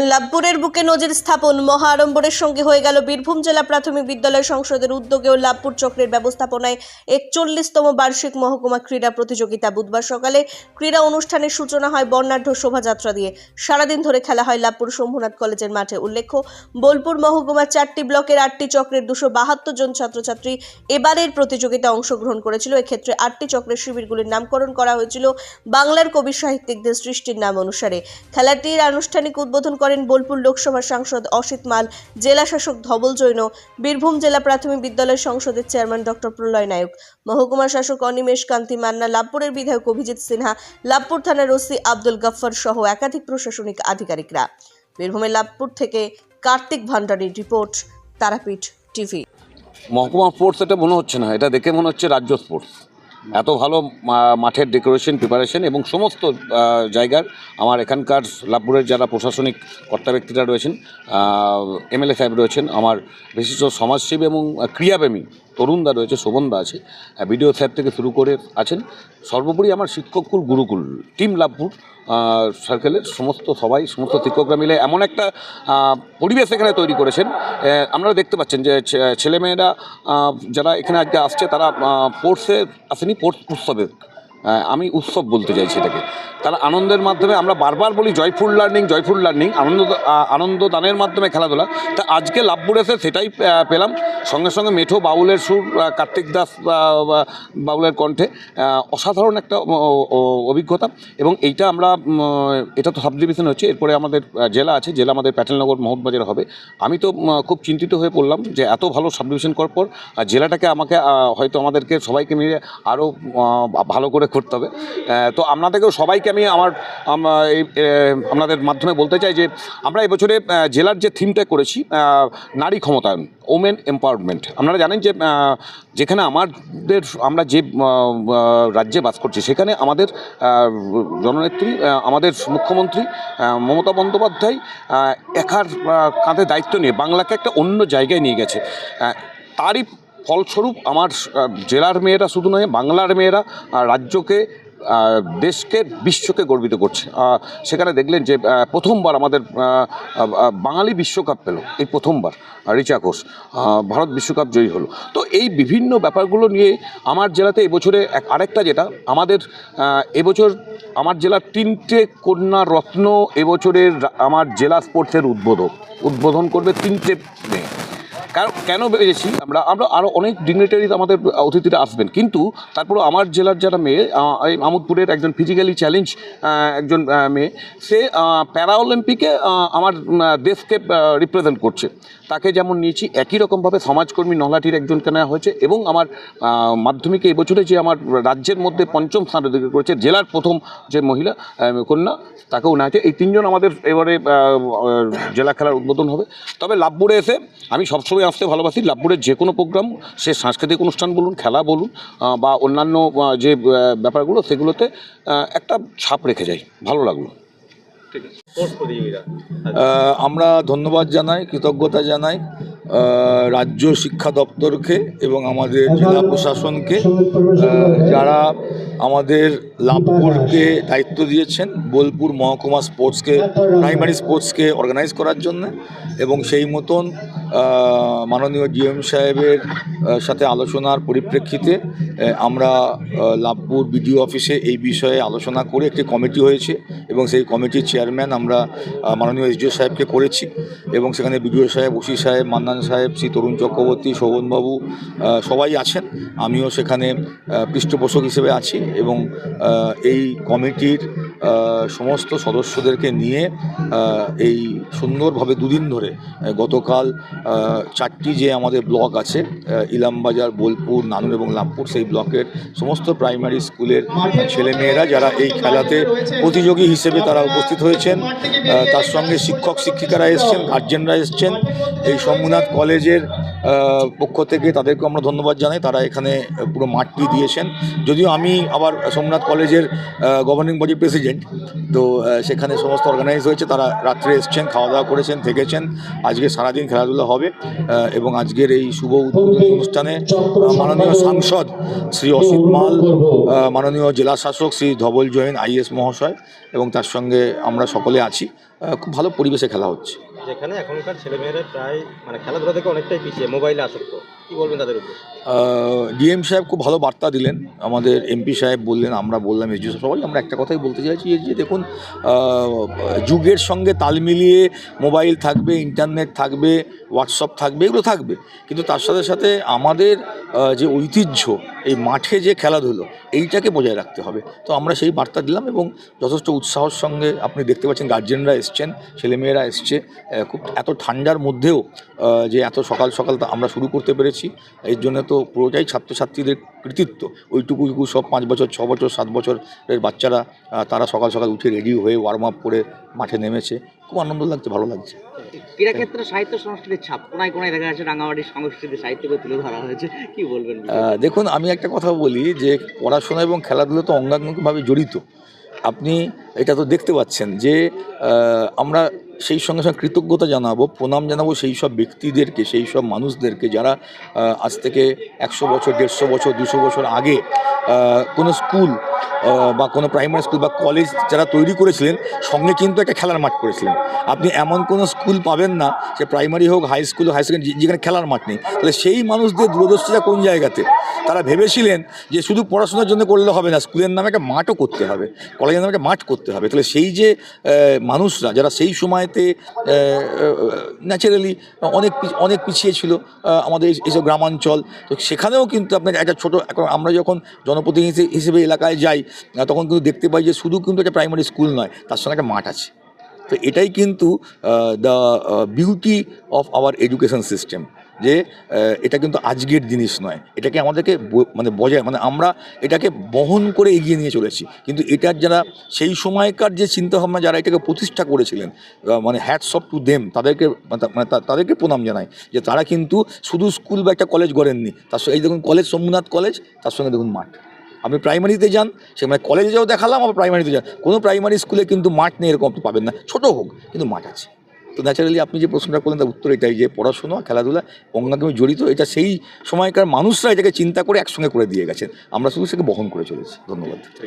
লাভপুরের বুকে নজির স্থাপন মহা আড়ম্বরের সঙ্গে হয়ে গেল বীরভূম জেলা প্রাথমিক বিদ্যালয় সংসদের উদ্যোগে ও লাভপুর চক্রের ব্যবস্থাপনায় একচল্লিশতম বার্ষিক মহকুমা ক্রীড়া প্রতিযোগিতা। বুধবার সকালে ক্রীড়া অনুষ্ঠানের সূচনা হয় বর্ণাঢ্য শোভাযাত্রা দিয়ে। সারাদিন ধরে খেলা হয় লাভপুর শম্ভুনাথ কলেজের মাঠে। উল্লেখ্য, বোলপুর মহকুমার চারটি ব্লকের আটটি চক্রের দুশো বাহাত্তর জন ছাত্রছাত্রী এবারের প্রতিযোগিতা অংশগ্রহণ করেছিল। এক্ষেত্রে আটটি চক্রের শিবিরগুলির নামকরণ করা হয়েছিল বাংলার কবি সাহিত্যিকদের সৃষ্টির নাম অনুসারে। খেলাটির আনুষ্ঠানিক উদ্বোধন করেন বোলপুর লোকসভার সাংসদ অসিত মাল, জেলা শাসক ধবল জৈন, বীরভূম জেলা প্রাথমিক বিদ্যালয় সংসদের চেয়ারম্যান ডক্টর প্রলয় নায়ক মহকুমা শাসক অনিমেষ কান্তি মান্না, লাভপুরের বিধায়ক অভিজিৎ সিনহা, লাভপুর থানার ওসি আব্দুল গাফফার সহ একাধিক প্রশাসনিক আধিকারিকরা। বীরভূমের লাভপুর থেকে কার্তিক ভান্ডারীর রিপোর্ট, তারাপীঠ টিভি। মহকুমা স্পোর্টস এটা মনে হচ্ছে না, এটা দেখে মনে হচ্ছে রাজ্য স্পোর্টস। এত ভালো মাঠের ডেকোরেশন প্রিপারেশন এবং সমস্ত জায়গার আমার এখানকার লাভপুরের যারা প্রশাসনিক কর্তা ব্যক্তিরা রয়েছেন এমএলএ সাহেব রয়েছেন আমার বিশিষ্ট সমাজসেবী এবং আহ, ক্রীড়াপ্রেমী তরুণদা রয়েছে, শোভনদা আছে। বিডিও স্যার থেকে শুরু করে আছেন। সর্বোপরি আমার শিক্ষককুল, গুরুকুল, টিম লাভপুর সার্কেলের সমস্ত সবাই, সমস্ত শিক্ষকরা মিলে এমন একটা পরিবেশ এখানে তৈরি করেছেন। আপনারা দেখতে পাচ্ছেন যে ছেলেমেয়েরা যারা এখানে আজকে আসছে, তারা স্পোর্টসে আসেনি স্পোর্টস উৎসবে। আমি উৎসব বলতে চাইছি এটাকে। তারা আনন্দের মাধ্যমে আমরা বারবার বলি জয়ফুল লার্নিং জয়ফুল লার্নিং, আনন্দ আনন্দ দানের মাধ্যমে খেলাধুলা। তা আজকে লাভপুর এসে সেটাই পেলাম। সঙ্গে সঙ্গে মেঠো বাউলের সুর কার্তিক দাস বাউলের কণ্ঠে অসাধারণ একটা অভিজ্ঞতা। এবং এইটা আমরা এটা তো সাব ডিভিশন হচ্ছে, এরপরে আমাদের জেলা আছে, জেলা আমাদের প্যাটেলনগর মহম্মদবাজার হবে। আমি তো খুব চিন্তিত হয়ে পড়লাম যে এত ভালো সাব ডিভিশন করার পর জেলাটাকে আমাকে হয়তো আমাদেরকে সবাইকে মিলে আরও ভালো করে করতে হবে। তো আপনাদেরকেও সবাইকে আমি আমার এই আপনাদের মাধ্যমে বলতে চাই যে, আমরা এবছরে জেলার যে থিমটা করেছি নারী ক্ষমতায়ন ওমেন এম্পাওয়ারমেন্ট আপনারা জানেন যে যেখানে আমাদের, আমরা যে রাজ্যে বাস করছি, সেখানে আমাদের জননেত্রী আমাদের মুখ্যমন্ত্রী মমতা বন্দ্যোপাধ্যায় একার কাঁধে দায়িত্ব নিয়ে বাংলাকে একটা অন্য জায়গায় নিয়ে গেছে। তারই ফলস্বরূপ আমার জেলার মেয়েরা শুধু নয়, বাংলার মেয়েরা রাজ্যকে দেশকে, বিশ্বকে গর্বিত করছে। সেখানে দেখলেন যে প্রথমবার আমাদের বাঙালি বিশ্বকাপ পেল, এই প্রথমবার রিচা ঘোষ। ভারত বিশ্বকাপ জয়ী হলো। তো এই বিভিন্ন ব্যাপারগুলো নিয়ে আমার জেলাতে এবছরে এক, আরেকটা যেটা, আমাদের এবছর আমার জেলার তিনটে কন্যা রত্ন এবছরের, আমার জেলা স্পোর্টসের উদ্বোধক, উদ্বোধন করবে তিনটে মেয়ে। কেন বেরিয়েছি? আমরা আমরা আরও অনেক ডিগনিটারিজ আমাদের অতিথিরা আসবেন। কিন্তু তারপরে আমার জেলার যারা মেয়ে আমোদপুরের একজন ফিজিক্যালি চ্যালেঞ্জ একজন মেয়ে, সে প্যারা অলিম্পিকে আমার দেশকে রিপ্রেজেন্ট করছে। তাকে যেমন নিয়েছি, একই রকমভাবে সমাজকর্মী নলাটির একজনকে নেওয়া হয়েছে এবং আমার মাধ্যমিকে এবছরে যে আমার রাজ্যের মধ্যে পঞ্চম স্থান অধিকার করেছে, জেলার প্রথম যে মহিলা কন্যা, তাকেও নেওয়া হয়েছে। এই তিনজন আমাদের এবারে জেলা খেলার উদ্বোধন হবে। তবে লাভপুরে এসে আমি সবসময় আসতে ভালোবাসি। লাভপুরের যে কোনো প্রোগ্রাম সে সাংস্কৃতিক অনুষ্ঠান বলুন খেলা বলুন বা অন্যান্য যে ব্যাপারগুলো সেগুলোতে একটা ছাপ রেখে যাই। ভালো লাগল। আমরা ধন্যবাদ জানাই কৃতজ্ঞতা জানাই। রাজ্য শিক্ষা দপ্তরকে এবং আমাদের জেলা প্রশাসনকে যারা আমাদের লাভপুরকে দায়িত্ব দিয়েছেন বোলপুর মহকুমা স্পোর্টসকে, প্রাইমারি স্পোর্টসকে অর্গানাইজ করার জন্য এবং সেই মতন মাননীয় ডিএম সাহেবের সাথে আলোচনার পরিপ্রেক্ষিতে আমরা লাভপুর বিডিও অফিসে এই বিষয়ে আলোচনা করে একটি কমিটি হয়েছে এবং সেই কমিটির চেয়ারম্যান আমরা মাননীয় এসডিও সাহেবকে করেছি এবং সেখানে বিডিও সাহেব, ওসি সাহেব, মান্নান সাহেব, শ্রী তরুণ চক্রবর্তী, শোভনবাবু সবাই আছেন। আমিও সেখানে পৃষ্ঠপোষক হিসেবে আছি এবং এই কমিটির সমস্ত সদস্যদেরকে নিয়ে এই সুন্দরভাবে দুদিন ধরে গতকাল চারটি যে আমাদের ব্লক আছে ইলামবাজার, বোলপুর, নানুর এবং লামপুর, সেই ব্লকের সমস্ত প্রাইমারি স্কুলের ছেলেমেয়েরা যারা এই খেলাতে প্রতিযোগী হিসেবে তারা উপস্থিত হয়েছেন তার সঙ্গে শিক্ষক শিক্ষিকারা এসছেন গার্জেনরা এসছেন। এই শম্ভুনাথ কলেজের পক্ষ থেকে তাদেরকে আমরা ধন্যবাদ জানাই। তারা এখানে পুরো মাঠটি দিয়েছেন। যদিও আমি আবার সোমনাথ কলেজের গভর্নিং বডি প্রেসিডেন্ট তো সেখানে সমস্ত অর্গানাইজ হয়েছে। তারা রাত্রে এসছেন খাওয়া দাওয়া করেছেন, থেকেছেন। আজকে সারাদিন খেলাধুলা হবে এবং আজকের এই শুভ অনুষ্ঠানে মাননীয় সাংসদ শ্রী অসিত মাল মাননীয় জেলা শাসক শ্রী ধবল জৈন আইএস মহাশয়, এবং তার সঙ্গে আমরা সকলে আছি। খুব ভালো পরিবেশে খেলা হচ্ছে। যেখানে এখনকার ছেলেমেয়েরা প্রায় মানে খেলাধুলা থেকে অনেকটাই পিছিয়ে, মোবাইলে আসক্ত। কি বলবেন তাদের উদ্দেশ্যে? ডিএম সাহেব খুব ভালো বার্তা দিলেন। আমাদের এমপি সাহেব বললেন, আমরা বললাম এসডিও সবাই, আমরা একটা কথাই বলতে চাইছি যে দেখুন যুগের সঙ্গে তাল মিলিয়ে মোবাইল থাকবে, ইন্টারনেট থাকবে হোয়াটসঅ্যাপ থাকবে, এগুলো থাকবে। কিন্তু তার সাথে সাথে আমাদের যে ঐতিহ্য, এই মাঠে যে খেলাধুলো, এইটাকে বজায় রাখতে হবে। তো আমরা সেই বার্তা দিলাম এবং যথেষ্ট উৎসাহর সঙ্গে আপনি দেখতে পাচ্ছেন গার্জেনরা এসছেন, ছেলেমেয়েরা এসছে। খুব এত ঠান্ডার মধ্যেও যে এত সকাল সকাল আমরা শুরু করতে পেরেছি, এর জন্য তো পুরোটাই ছাত্রছাত্রীদের কৃতিত্ব। ওইটুকু সব পাঁচ বছর, ছ বছর, সাত বছরের বাচ্চারা তারা সকাল সকাল উঠে রেডি হয়ে ওয়ার্ম আপ করে মাঠে নেমেছে। খুব আনন্দ লাগছে ভালো লাগছে। ক্রীড়াক্ষেত্রে সাহিত্য সংস্কৃতির ছাপ কোনায় কোনায় দেখা যাচ্ছে রাঙামাটির সংস্কৃতি সাহিত্যকে তুলে ধরা হয়েছে। কি বলবেন দেখুন আমি একটা কথা বলি যে পড়াশোনা এবং খেলাধুলো তো অঙ্গাঙ্গিকভাবে জড়িত। আপনি এটা তো দেখতে পাচ্ছেন যে আমরা সেই সঙ্গে সঙ্গে কৃতজ্ঞতা জানাব, প্রণাম জানাব সেই সব ব্যক্তিদেরকে, সেই সব মানুষদেরকে যারা আজ থেকে একশো বছর, দেড়শো বছর, দুশো বছর আগে কোনো স্কুল বা কোনো প্রাইমারি স্কুল বা কলেজ যারা তৈরি করেছিলেন, সঙ্গে কিন্তু একটা খেলার মাঠ করেছিলেন। আপনি এমন কোনো স্কুল পাবেন না সে প্রাইমারি হোক, হাই স্কুল হাই সেকেন্ডারি যেখানে খেলার মাঠ নেই। তাহলে সেই মানুষদের দূরদর্শিতা কোন জায়গাতে? তারা ভেবেছিলেন যে শুধু পড়াশোনার জন্য করলে হবে না, স্কুলের নামে একটা মাঠও করতে হবে, কলেজের নামে একটা মাঠ করতে হবে। তাহলে সেই যে মানুষরা, যারা সেই সময়তে ন্যাচারালি অনেক অনেক পিছিয়ে ছিল আমাদের এইসব গ্রামাঞ্চল। তো সেখানেও কিন্তু আপনার একটা ছোটো, এখন আমরা যখন জনপ্রতিনিধি হিসেবে এলাকায় যাই তখন কিন্তু দেখতে পাই যে শুধু কিন্তু একটা প্রাইমারি স্কুল নয়, তার সঙ্গে একটা মাঠ আছে। তো এটাই কিন্তু the beauty of our education system যে এটা কিন্তু আজকের জিনিস নয়। এটাকে আমাদেরকে মানে বজায় মানে আমরা এটাকে বহন করে এগিয়ে নিয়ে চলেছি। কিন্তু এটার যারা, সেই সময়কার যে চিন্তাভাবনা, যারা এটাকে প্রতিষ্ঠা করেছিলেন মানে হ্যাটস অফ টু দেম তাদেরকে মানে মানে তাদেরকে প্রণাম জানাই যে তারা কিন্তু শুধু স্কুল বা একটা কলেজ গড়েননি। তার সঙ্গে, এই দেখুন কলেজ সোমনাথ কলেজ তার সঙ্গে দেখুন মাঠ। আপনি প্রাইমারিতে যান সেখানে কলেজে যাও দেখালাম, আবার প্রাইমারিতে যান। কোনো প্রাইমারি স্কুলে কিন্তু মাঠ নেই, এরকম আপনি পাবেন না। ছোটো হোক, কিন্তু মাঠ আছে। তো ন্যাচারালি আপনি যে প্রশ্নটা করলেন, তার উত্তর এটাই যে পড়াশোনা, খেলাধুলা অঙ্গাঙ্গি জড়িত, এটা সেই সময়কার মানুষরা এটাকে চিন্তা করে একসঙ্গে করে দিয়ে গেছেন। আমরা শুধু সেটাকে বহন করে চলেছি। ধন্যবাদ।